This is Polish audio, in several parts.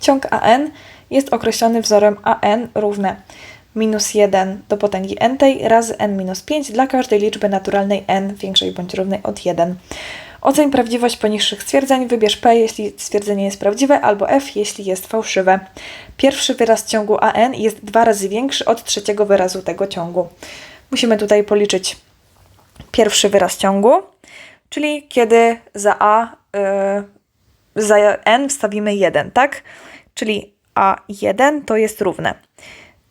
Ciąg AN jest określony wzorem AN równe minus 1 do potęgi n tej razy n minus 5 dla każdej liczby naturalnej n większej bądź równej od 1. Oceń prawdziwość poniższych stwierdzeń, wybierz P, jeśli stwierdzenie jest prawdziwe, albo F, jeśli jest fałszywe. Pierwszy wyraz ciągu AN jest dwa razy większy od trzeciego wyrazu tego ciągu. Musimy tutaj policzyć pierwszy wyraz ciągu, czyli kiedy za A, y, za N wstawimy 1, tak? Czyli A1 to jest równe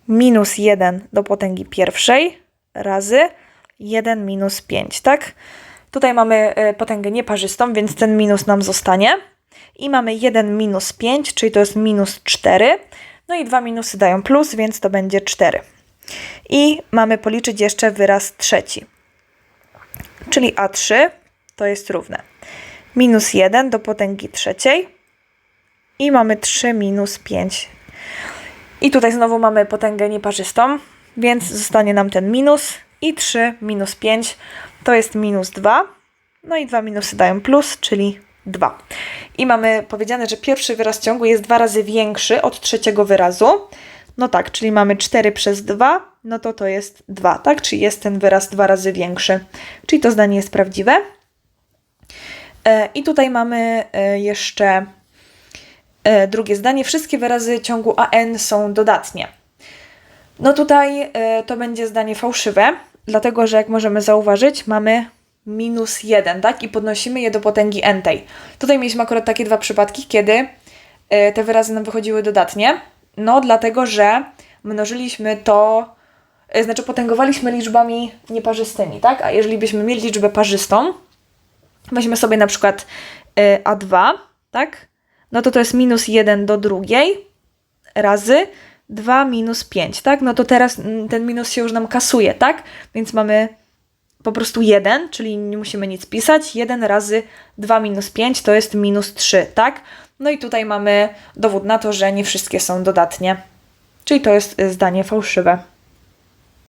minus 1 do potęgi pierwszej razy 1 minus 5, tak? Tutaj mamy y, potęgę nieparzystą, więc ten minus nam zostanie. I mamy 1 minus 5, czyli to jest minus 4. No i dwa minusy dają plus, więc to będzie 4. I mamy policzyć jeszcze wyraz trzeci. Czyli A3 to jest równe. Minus 1 do potęgi trzeciej. I mamy 3 minus 5 i tutaj znowu mamy potęgę nieparzystą, więc zostanie nam ten minus i 3 minus 5 to jest minus 2. No i dwa minusy dają plus, czyli 2. I mamy powiedziane, że pierwszy wyraz ciągu jest dwa razy większy od trzeciego wyrazu. No tak, czyli mamy 4 przez 2, no to to jest 2, tak? Czyli jest ten wyraz dwa razy większy. Czyli to zdanie jest prawdziwe. E, I tutaj mamy e, jeszcze E, drugie zdanie. Wszystkie wyrazy ciągu AN są dodatnie. No tutaj to będzie zdanie fałszywe, dlatego że jak możemy zauważyć, mamy minus 1, tak? I podnosimy je do potęgi n tej. Tutaj mieliśmy akurat takie dwa przypadki, kiedy te wyrazy nam wychodziły dodatnie. No dlatego, że mnożyliśmy to, znaczy potęgowaliśmy liczbami nieparzystymi, tak? A jeżeli byśmy mieli liczbę parzystą, weźmy sobie na przykład A2, tak? no to to jest minus 1 do drugiej razy 2 minus 5, tak? No to teraz mm, ten minus się już nam kasuje, tak? Więc mamy po prostu 1, czyli nie musimy nic pisać. 1 razy 2 minus 5 to jest minus 3, tak? No i tutaj mamy dowód na to, że nie wszystkie są dodatnie. Czyli to jest y, zdanie fałszywe.